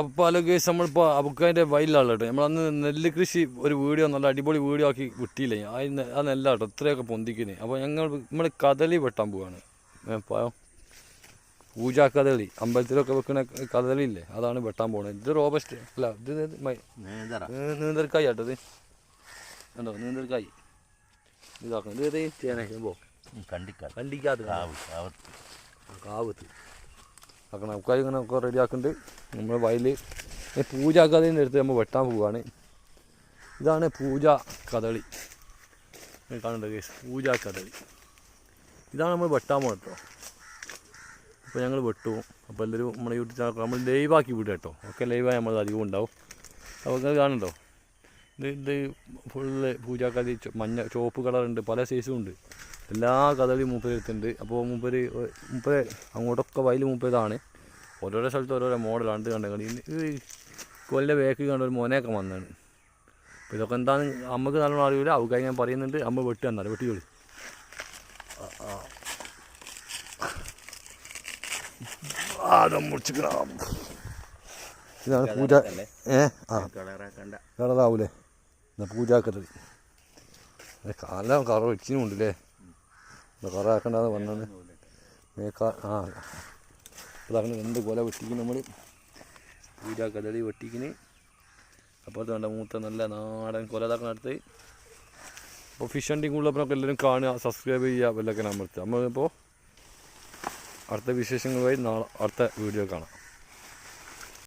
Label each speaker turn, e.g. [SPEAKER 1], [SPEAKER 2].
[SPEAKER 1] അപ്പോൾ കേസ് നമ്മളിപ്പോൾ അബുക്കാന്റെ വയലിലാണ് കേട്ടോ നമ്മളന്ന് നെല്ല് കൃഷി ഒരു വീഡിയോ നല്ല അടിപൊളി വീഡിയോ ആക്കി വിട്ടില്ലേ. ആ ആ നെല്ലാട്ടോ ഇത്രയൊക്കെ പൊന്തിക്കുന്നത് അപ്പോൾ ഞങ്ങൾ നമ്മൾ കദളി വെട്ടാൻ പോവാണ്. പൂജാ കദളി. അമ്പലത്തിലൊക്കെ വെക്കുന്ന കദളി ഇല്ലേ? അതാണ് വെട്ടാൻ പോണത് ഇത് റോബസ്റ്റ് അല്ല ഇത് നീന്തൽക്കായി ആട്ടത് കണ്ടോ? നീന്തൽക്കായി. ഇതാക്കണം. ഇത് ചേന കണ്ടിക്കാത്ത
[SPEAKER 2] കാവ് കാവത്ത്
[SPEAKER 1] ആക്കണം നമുക്കായി ഇങ്ങനെ ഒക്കെ റെഡി ആക്കുന്നുണ്ട് നമ്മൾ വയലിൽ കഥയിൽ നിന്ന് എടുത്ത് നമ്മൾ വെട്ടാൻ പോവുകയാണ്. ഇതാണ് പൂജ കഥളി കാണുന്നുണ്ട് കേസ് പൂജ കഥളി ഇതാണ് നമ്മൾ വെട്ടാൻ പോകുന്നത് കേട്ടോ അപ്പോൾ ഞങ്ങൾ വെട്ടു. അപ്പോൾ എല്ലാവരും നമ്മുടെ യൂട്യൂബ് ചാനൽ നമ്മൾ ലൈവാക്കി വിടുക കേട്ടോ ഒക്കെ ലൈവായി നമ്മൾ അധികം ഉണ്ടാവും. അപ്പോൾ നിങ്ങൾ കാണണ്ടോ ഇത് ഇത് ഫുള്ള് പൂജ കഥ മഞ്ഞ ചുവപ്പ് കളറുണ്ട് പല സൈസും ഉണ്ട്. എല്ലാ കഥകളിയും മൂപ്പര് എടുത്തിട്ടുണ്ട്. അപ്പോൾ മൂപ്പര് മൂപ്പര് അങ്ങോട്ടൊക്കെ വയൽ മൂപ്പതാണ് ഓരോരോ സ്ഥലത്ത് ഓരോരോ മോഡലാണ് ഇത് കണ്ടത് ഇത് കൊല്ല ബേക്ക് കണ്ട ഒരു മോനെയൊക്കെ വന്നാണ് അപ്പോൾ ഇതൊക്കെ എന്താണ് അമ്മയ്ക്ക് നല്ലോണം അറിയില്ല അവക്കായി ഞാൻ പറയുന്നുണ്ട്. അമ്മ വെട്ടി തന്നാലും വെട്ടി ചോളി ഇതാണ് പൂജ. ഏ ആ. കളറാവൂലേ? എന്നാ പൂജാക്കരുത് കാലം കറ വെച്ചിനും ഉണ്ടല്ലേ കറാക്കണ്ടെന്ന് മേക്കാ ആ. അതാണ് രണ്ട് കൊല വെട്ടിക്കുന്നു നമ്മൾ പൂജ കദളി വെട്ടിക്കിന്. അപ്പുറത്ത് വേണ്ട മൂത്ത നല്ല നാടൻ കൊല അടുത്ത് അപ്പോൾ ഫിഷ് ഹണ്ടിങ് ഉള്ളപ്പോഴൊക്കെ എല്ലാവരും കാണുക സബ്സ്ക്രൈബ് ചെയ്യുക വല്ലൊക്കെ അമർത്തുക. നമ്മളിപ്പോൾ അടുത്ത വിശേഷങ്ങളുമായി നാളെ അടുത്ത വീഡിയോ കാണാം.